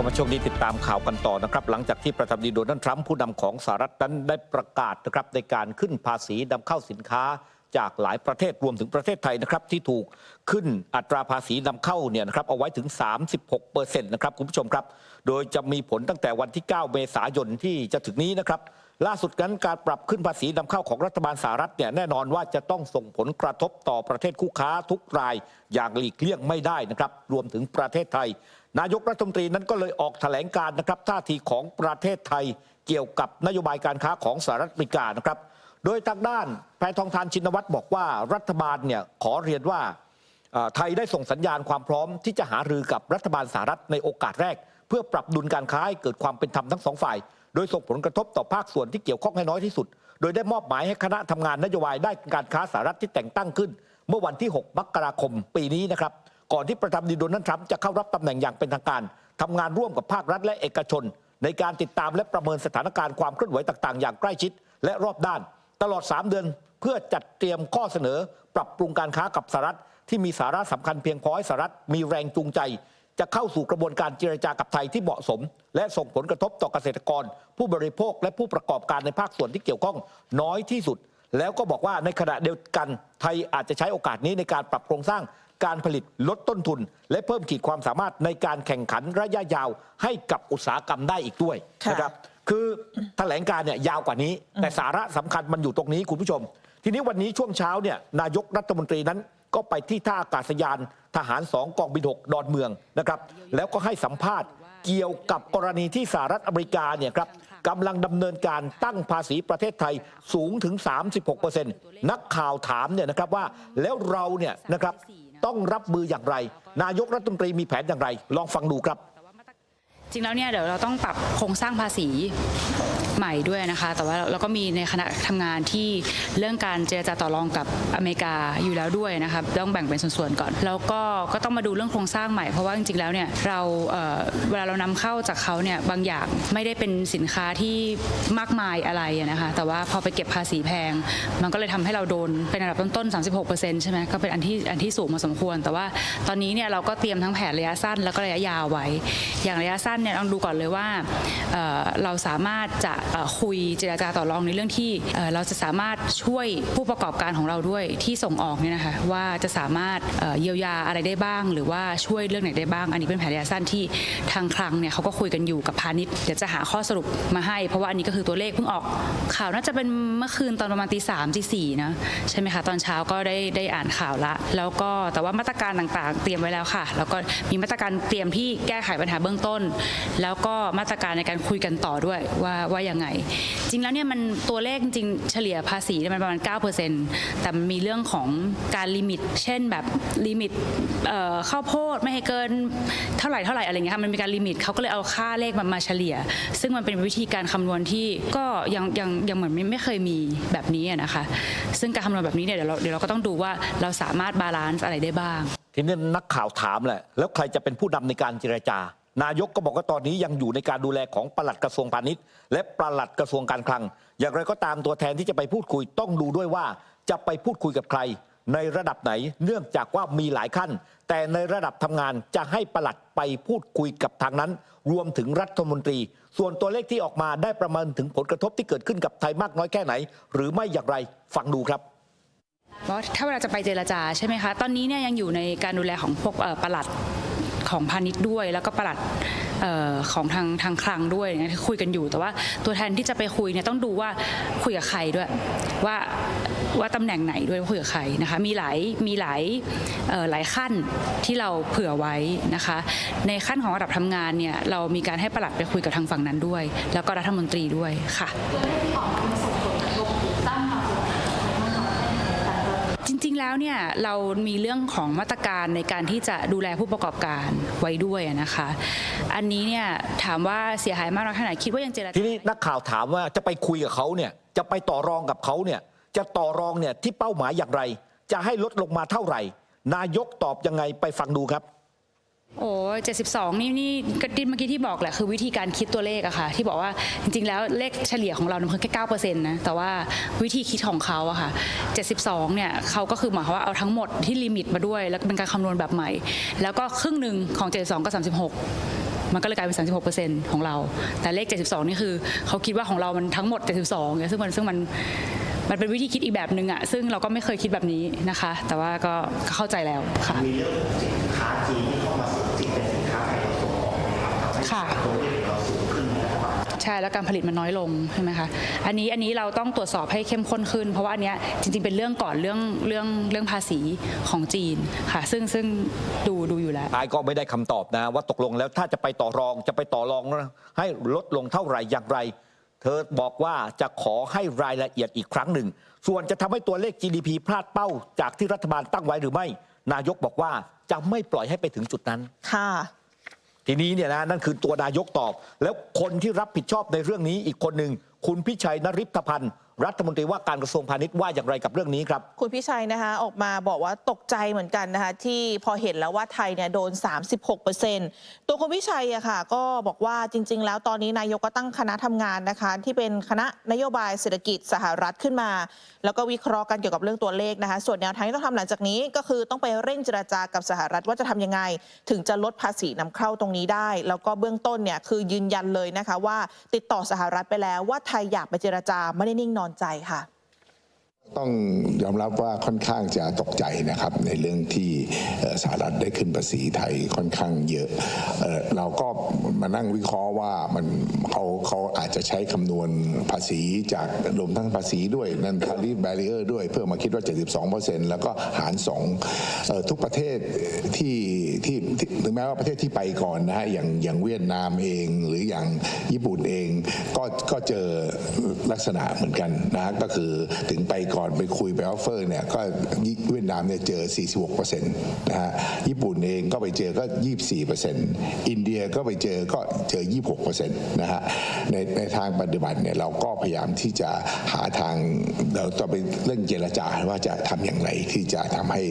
ก็มาช่วงนี้ติดตามข่าวกันต่อนะครับ หลังจากที่ประธานาธิบดีโดนัลด์ทรัมป์ผู้นำของสหรัฐนั้นได้ประกาศนะครับในการขึ้นภาษีนำเข้าสินค้าจากหลายประเทศรวมถึงประเทศไทยนะครับที่ถูกขึ้นอัตราภาษีนำเข้าเนี่ยนะครับเอาไว้ถึง 36เปอร์เซ็นต์นะครับคุณผู้ชมครับ โดยจะมีผลตั้งแต่วันที่ 9 เมษายนที่จะถึงนี้นะครับ ล่าสุดนั้นการปรับขึ้นภาษีนำเข้าของรัฐบาลสหรัฐเนี่ยแน่นอนว่าจะต้องส่งผลกระทบต่อประเทศคู่ค้าทุกรายอย่างหลีกเลี่ยงไม่ได้นะครับ รวมถึงประเทศไทย นายกรัฐมนตรีนั้นก็เลยออกแถลงการนะครับท่าทีของประเทศไทย เกี่ยวกับนโยบายการค้าของสหรัฐอเมริกานะครับ โดยทางด้านแพทองทานชินวัตรบอกว่ารัฐบาลเนี่ยขอเรียนว่าไทยได้ส่งสัญญาณความพร้อมที่จะหารือกับรัฐบาลสหรัฐในโอกาสแรก เพื่อปรับดุลการค้าให้เกิดความเป็นธรรมทั้งสองฝ่าย โดยส่งผลกระทบต่อภาคส่วนที่เกี่ยวข้องให้น้อยที่สุด โดยได้มอบหมายให้คณะทำงานนโยบายได้การค้าสหรัฐที่แต่งตั้งขึ้น เมื่อวันที่ 6 มกราคมปีนี้นะครับ ก่อนที่ประธานาธิบดีโดนัลด์ทรัมป์จะเข้ารับตำแหน่งอย่างเป็นทางการทำงานร่วมกับภาครัฐและเอกชน ในการติดตามและประเมินสถานการณ์ความเคลื่อนไหวต่างๆ อย่างใกล้ชิด และรอบด้าน ตลอด 3 เดือนเพื่อจัดเตรียมข้อเสนอ ปรับปรุงการค้ากับสหรัฐที่มีสาระสำคัญเพียงพอให้สหรัฐมีแรงจูงใจ จะเข้าสู่กระบวนการเจรจากับไทยที่เหมาะสม และส่งผลกระทบต่อเกษตรกร ผู้บริโภคและผู้ประกอบการในภาคส่วนที่เกี่ยวข้องน้อยที่สุด แล้วก็บอกว่าในขณะเดียวกันไทยอาจจะใช้โอกาสนี้ในการปรับโครงสร้างการผลิตลดต้นทุน และเพิ่มขีดความสามารถในการแข่งขันระยะยาวให้กับอุตสาหกรรมได้อีกด้วยค่ะนะครับคือแถลงการเนี่ยยาวกว่านี้ แต่สาระสำคัญมันอยู่ตรงนี้คุณผู้ชม ทีนี้วันนี้ช่วงเช้าเนี่ยนายกรัฐมนตรีนั้นก็ไปที่ท่าอากาศยานทหารสองกองบินหกดอนเมืองนะครับแล้วก็ให้สัมภาษณ์เกี่ยวกับกรณีที่สหรัฐอเมริกาเนี่ยครับกำลังดำเนินการตั้งภาษีประเทศไทยสูงถึง 36%นักข่าวถามเนี่ยนะครับว่าแล้วเราเนี่ยนะครับต้องรับมืออย่างไร นายกรัฐมนตรีมีแผนอย่างไร ลองฟังดูครับจริงแล้วเนี่ยเดี๋ยวเราต้องปรับโครงสร้างภาษี ใหม่ด้วยนะคะ แต่ว่าเราก็มีในคณะทำงานที่เรื่องการเจรจาต่อรองกับอเมริกาอยู่แล้วด้วยนะคะต้องแบ่งเป็นส่วนๆก่อน แล้วก็ก็ต้องมาดูเรื่องโครงสร้างใหม่เพราะว่าจริงๆแล้วเนี่ยเราเวลาเรานำเข้าจากเขาเนี่ยบางอย่างไม่ได้เป็นสินค้าที่มากมายอะไรนะคะแต่ว่าพอไปเก็บภาษีแพง มันก็เลยทำให้เราโดนเป็นอันดับต้นๆ 36 ใช่ไหมก็เป็นอันที่อันที่สูงมาสมควร แต่ว่าตอนนี้เนี่ยเราก็เตรียมทั้งแผนระยะสั้นแล้วก็ระยะยาวไว้ อย่างระยะสั้นเนี่ยต้องดูก่อนเลยว่าเเราสามารถจะคุยเจรจาต่อรองในเรื่องที่เราจะสามารถช่วยผู้ประกอบการของเราด้วยที่ส่งออกเนี่ยนะคะว่าจะสามารถเยียวยาอะไรได้บ้าง หรือว่าช่วยเรื่องไหนได้บ้าง อันนี้เป็นแผนระยะสั้นที่ทางคลังเนี่ยเขาก็คุยกันอยู่กับพาณิชย์เดี๋ยวจะหาข้อสรุปมาให้ เพราะว่าอันนี้ก็คือตัวเลขเพิ่งออกข่าวน่าจะเป็นเมื่อคืนตอนประมาณตีสามตีสี่นะใช่ไหมคะตอนเช้าก็ได้ได้อ่านข่าวละ แล้วก็แต่ว่ามาตรการต่างๆ เตรียมไว้แล้วค่ะ แล้วก็มีมาตรการเตรียมที่แก้ไขปัญหาเบื้องต้น แล้วก็มาตรการในการคุยกันต่อด้วยว่าว่าอยังไง จริงแล้วเนี่ยมันตัวเลขจริงเฉลี่ยภาษีมันประมาณ 9%แต่มีเรื่องของการลิมิต เช่นแบบลิมิตเข้าวโพดไม่ให้เกินเท่าไหร่เท่าไหร่อะไรเงี้ยค่ะมันมีการลิมิตเขาก็เลยเอาค่าเลขมามาเฉลี่ย ซึ่งมันเป็นวิธีการคำนวณที่ก็ยังยังยังเหมือนไม่ไม่เคยมีแบบนี้นะคะ ซึ่งการคำนวณแบบนี้เนี่ยเดี๋ยวเราเดี๋ยวเราก็ต้องดูว่าเราสามารถบาลานซ์อะไรได้บ้าง ทีนี้นักข่าวถามแหละแล้วใครจะเป็นผู้นำในการเจรจานายกก็บอกว่าตอนนี้ยังอยู่ในการดูแลของปลัดกระทรวงพาณิชย์ และปลัดกระทรวงการคลัง อย่างไรก็ตามตัวแทนที่จะไปพูดคุยต้องดูด้วยว่าจะไปพูดคุยกับใคร ในระดับไหนเนื่องจากว่ามีหลายขั้น แต่ในระดับทำงานจะให้ปลัดไปพูดคุยกับทางนั้น รวมถึงรัฐมนตรี ส่วนตัวเลขที่ออกมาได้ประเมินถึงผลกระทบที่เกิดขึ้นกับไทยมากน้อยแค่ไหน หรือไม่อย่างไรฟังดูครับถ้าเวลาจะไปเจรจาใช่ไหมคะ ตอนนี้เนี่ยยังอยู่ในการดูแลของพวกเอ่อปลัด ของพาณิชย์ด้วย แล้วก็ปลัดออของทางทางคลังด้วยนี่ยที่คุยกันอยู่ แต่ว่าตัวแทนที่จะไปคุยเนี่ยต้องดูว่าคุยกับใครด้วย ว่าว่าตำแหน่งไหนด้วยว่าคุยกับใครนะคะมีหลายมีหลายหลายขั้นที่เราเผื่อไว้นะคะ ในขั้นของระดับทำงานเนี่ยเรามีการให้ประหลัดไปคุยกับทางฝั่งนั้นด้วย แล้วก็รัฐมนตรีด้วยค่ะ จริง ๆแล้วเนี่ยเรามีเรื่องของมาตรการในการที่จะดูแลผู้ประกอบการไว้ด้วยนะคะ อันนี้เนี่ยถามว่าเสียหายมากน้อยแค่ไหนคิดว่ายังเจรจาทีนี้นักข่าวถามว่าจะไปคุยกับเขาเนี่ยจะไปต่อรองกับเขาเนี่ยจะต่อรองเนี่ยที่เป้าหมายอย่างไร จะให้ลดลงมาเท่าไหร่ นายกตอบยังไงไปฟังดูครับ โอ้เจ็ดสิบสองนี่นี่ก็ที่เมื่อกี้ที่บอกแหละคือวิธีการคิดตัวเลขอะค่ะ ที่บอกว่าจริง ๆ แล้วเลขเฉลี่ยของเราเนี่ยมันแค่เก้าเปอร์เซ็นต์นะแต่ว่าวิธีคิดของเขาอะค่ะเจ็ดสิบสองเนี่ยเขาก็คือหมายความว่าเอาทั้งหมดที่ลิมิตมาด้วย แล้วก็เป็นการคำนวณแบบใหม่ แล้วก็ครึ่งหนึ่งของเจ็ดสองก็สามสิบหกมันก็เลยกลายเป็น 36%ของเรา แต่เลข 72 นี่คือ เขาคิดว่าของเรามันทั้งหมด 72เนี่ยซึ่งมันซึ่งมัน มันเป็นวิธีคิดอีกแบบหนึ่งอะซึ่งเราก็ไม่เคยคิดแบบนี้นะคะ แต่ว่าก็เข้าใจแล้วค่ะมีเรื่องสินค้าจีนที่เข้ามาสู่จีนเป็นสินค้าไทยเราส่งออกนะครับค่ะตัวเลขเราสูงขึ้นนะใช่แล้วการผลิตมันน้อยลงใช่ไหมคะอันนี้อันนี้เราต้องตรวจสอบให้เข้มข้นขึ้น เพราะว่าอันเนี้ยจริงๆเป็นเรื่องก่อนเรื่องเรื่องเรื่องภาษีของจีนค่ะ ซึ่งซึ่งดูดูอยู่แล้วท้ายก็ไม่ได้คำตอบนะว่าตกลงแล้วถ้าจะไปต่อรองจะไปต่อรองนะให้ลดลงเท่าไหร่อย่างไร เธอบอกว่าจะขอให้รายละเอียดอีกครั้งหนึ่ง ส่วนจะทำให้ตัวเลข GDP พลาดเป้าจากที่รัฐบาลตั้งไว้หรือไม่ นายกบอกว่าจะไม่ปล่อยให้ไปถึงจุดนั้น ค่ะ ทีนี้เนี่ยนะนั่นคือตัวนายกตอบ แล้วคนที่รับผิดชอบในเรื่องนี้อีกคนหนึ่งคุณพิชัยนริพพันธ์ รัฐมนตรีว่าการกระทรวงพาณิชย์ว่าอย่างไรกับเรื่องนี้ครับ คุณพิชัยนะคะออกมาบอกว่าตกใจเหมือนกันนะคะที่พอเห็นแล้วว่าไทยเนี่ยโดน 36 ตัวคุณพิชัยอะค่ะก็บอกว่าจริง ๆ แล้วตอนนี้นายกก็ตั้งคณะทำงานนะคะ ที่เป็นคณะนโยบายเศรษฐกิจสหรัฐขึ้นมา แล้วก็วิเคราะห์กันเกี่ยวกับเรื่องตัวเลขนะคะ ส่วนแนวทางที่ต้องทำหลังจากนี้ก็คือต้องไปเร่งเจรจากับสหรัฐว่าจะทำยังไง ถึงจะลดภาษีนำเข้าตรงนี้ได้ แล้วก็เบื้องต้นเนี่ยคือยืนยันเลยนะคะว่าติดต่อสหรัฐไปแล้วว่าไทยอยากไปเจรจาไม่ได้นิ่งนอนใจค่ะต้องยอมรับว่าค่อนข้างจะตกใจนะครับในเรื่องที่สหรัฐได้ขึ้นภาษีไทยค่อนข้างเยอะเออเราก็มานั่งวิเคราะห์ว่ามันเขาเขาอาจจะใช้คำนวณภาษีจากรวมทั้งภาษีด้วยนั่นทารีแบรีเออร์ด้วยเพื่อมาคิดว่า 72%แล้วก็หาร2ออทุกประเทศที่ ที่ที่ถึงแม้ว่าประเทศที่ไปก่อนนะฮะอย่างอย่างเวียดนามเองหรืออย่างญี่ปุ่นเองก็ก็เจอลักษณะเหมือนกันนะฮะก็คือถึงไปก่อนไปคุยไปออฟเฟอร์เนี่ยก็เวียดนามเนี่ยเจอ 46%นะฮะญี่ปุ่นเองก็ไปเจอก็ 24%อินเดียก็ไปเจอก็เจอ 26%นะฮะในในทางปฏิบัติเนี่ยเราก็พยายามที่จะหาทางเราจะไปเรื่องเจรจาว่าจะทำอย่างไรที่จะทำให้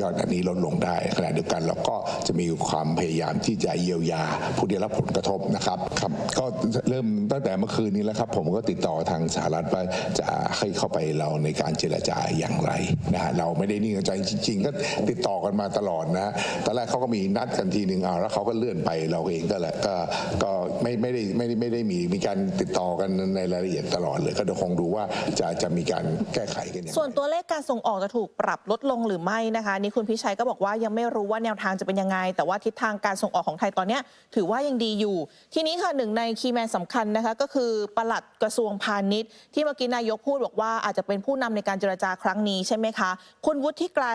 ยอดอันนี้ลดลงได้ขณะเดียวกันเราก็จะมีความพยายามที่จะเยียวยาผู้ได้รับผลกระทบนะครับครับก็เริ่มตั้งแต่เมื่อคืนนี้แล้วครับ ผมก็ติดต่อทางสหรัฐว่าจะให้เข้าไปเราในการเจรจาอย่างไรนะฮะเราไม่ได้นิ่งใจจริง ๆ ก็ติดต่อกันมาตลอดนะตอนแรกเขาก็มีนัดกันทีหนึ่งเอาแล้วเขาก็เลื่อนไปเราเองก็แหละก็ก็ไม่ไม่ได้ไม่ได้ไม่ได้มีมีการติดต่อกันในรายละเอียดตลอดเลยก็เดี๋ยวคงดูว่าจะจะมีการแก้ไขกันอย่างไรส่วนตัวเลขการส่งออกจะถูกปรับลดลงหรือไม่นะคะนี่คุณพิชัยก็บอกว่ายังไม่รู้ว่าแนวทางจะเป็นยังไง แต่ว่าทิศทางการส่งออกของไทยตอนนี้ถือว่ายังดีอยู่ ทีนี้ค่ะหนึ่งในคีย์แมนสำคัญนะคะก็คือปลัดกระทรวงพาณิชย์ ที่เมื่อกี้นายกพูดบอกว่าอาจจะเป็นผู้นำในการเจรจาครั้งนี้ใช่ไหมคะคุณวุฒิไกร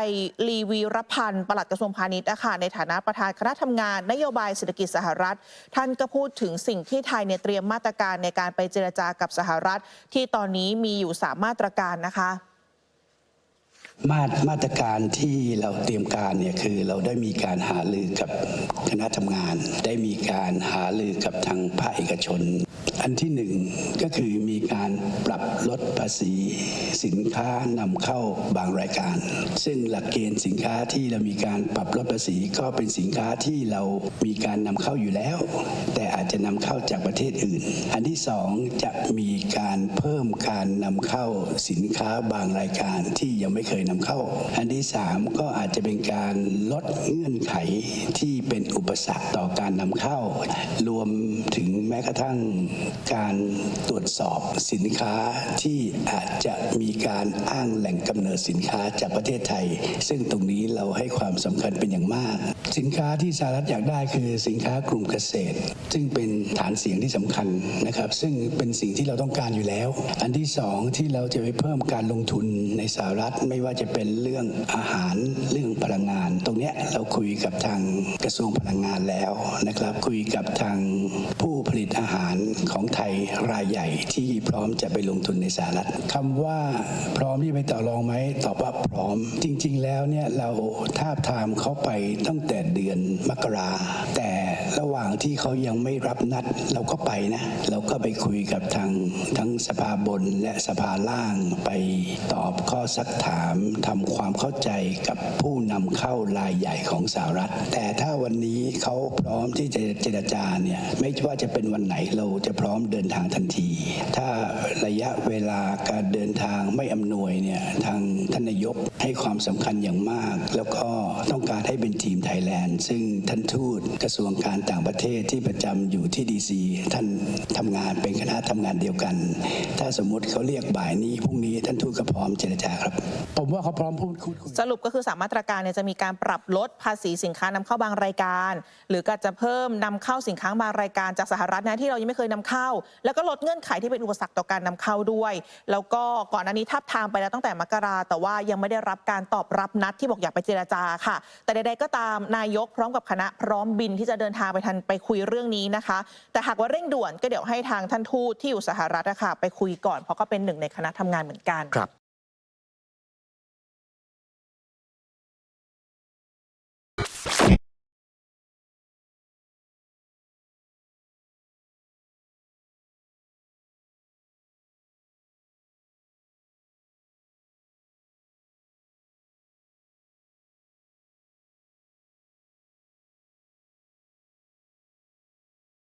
ลีวีรพันธ์ปลัดกระทรวงพาณิชย์นะคะในฐานะประธานคณะทำงาน นโยบายเศรษฐกิจสหรัฐ ท่านก็พูดถึงสิ่งที่ไทยเนี่ยเตรียมมาตรการในการไปเจรจากับสหรัฐ ที่ตอนนี้มีอยู่สามมาตรการนะคะ มาตรมาตรการที่เราเตรียมการเนี่ยคือเราได้มีการหารือกับคณะทำงาน ได้มีการหารือกับทางภาคเอกชน อันที่หนึ่งก็คือมีการปรับลดภาษี สินค้านำเข้าบางรายการ ซึ่งหลักเกณฑ์สินค้าที่เรามีการปรับลดภาษีก็เป็นสินค้าที่เรามีการนำเข้าอยู่แล้ว แต่อาจจะนำเข้าจากประเทศอื่น อันที่สองจะมีการเพิ่มการนำเข้าสินค้าบางรายการที่ยังไม่เคยนำเข้า อันที่สามก็อาจจะเป็นการลดเงื่อนไขที่เป็นอุปสรรคต่อการนำเข้า รวมถึงแม้กระทั่งการตรวจสอบสินค้าที่อาจจะมีการอ้างแหล่งกำเนิดสินค้าจากประเทศไทย ซึ่งตรงนี้เราให้ความสำคัญเป็นอย่างมาก สินค้าที่สหรัฐอยากได้คือสินค้ากลุ่มเกษตร ซึ่งเป็นฐานเสียงที่สำคัญนะครับ ซึ่งเป็นสิ่งที่เราต้องการอยู่แล้ว อันที่สองที่เราจะไปเพิ่มการลงทุนในสหรัฐไม่ว่าจะเป็นเรื่องอาหารเรื่องพลังงาน ตรงเนี้ยเราคุยกับทางกระทรวงพลังงานแล้วนะครับ คุยกับทางผู้ผลิตอาหารของไทยรายใหญ่ที่พร้อมจะไปลงทุนในสหรัฐคำว่าพร้อมที่ไปต่อรองไหมตอบว่าพร้อม จริง ๆ แล้วเนี่ยเราทาบทามเขาไปตั้งแต่เดือนมกราแต่ระหว่างที่เขายังไม่รับนัดเราก็ไปนะ เราก็ไปคุยกับทางทั้งสภาบนและสภาล่างไปตอบข้อซักถามทำความเข้าใจกับผู้นำเข้ารายใหญ่ของสหรัฐ แต่ถ้าวันนี้เขาพร้อมที่จะเจรจาเนี่ยไม่ว่าจะเป็นวันไหนเราจะพร้อมเดินทางทันที ถ้าระยะเวลาการเดินทางไม่อำนวยเนี่ยทางท่านนายกให้ความสำคัญอย่างมาก แล้วก็ต้องการให้เป็นทีมไทยแลนด์ ซึ่งท่านทูตกระทรวงการต่างประเทศที่ประจำอยู่ที่ดีซีท่านทำงานเป็นคณะทำงานเดียวกัน ถ้าสมมุติเขาเรียกบ่ายนี้พรุ่งนี้ท่านทูตก็พร้อมเจรจาครับ ผมว่าเขาพร้อมพูดคุยสรุปก็คือสามมาตรการเนี่ยจะมีการปรับลดภาษีสินค้านำเข้าบางรายการ หรือก็จะเพิ่มนำเข้าสินค้าบางรายการจากสหรัฐนะที่เรายังไม่เคยนำเข้า แล้วก็ลดเงื่อนไขที่เป็นอุปสรรคต่อการนำเข้าด้วย แล้วก็ก่อนหน้านี้ทับทามไปแล้วตั้งแต่มกราแต่ว่ายังไม่ได้รับการตอบรับนัดที่บอกอยากไปเจรจาค่ะ แต่ใดๆก็ตามนายกพร้อมกับคณะพร้อมบินที่จะเดินทางไปทันไปคุยเรื่องนี้นะคะ แต่หากว่าเร่งด่วนก็เดี๋ยวให้ทางท่านทูตที่อยู่สหรัฐนะคะไปคุยก่อน เพราะก็เป็นหนึ่งในคณะทำงานเหมือนกันครับ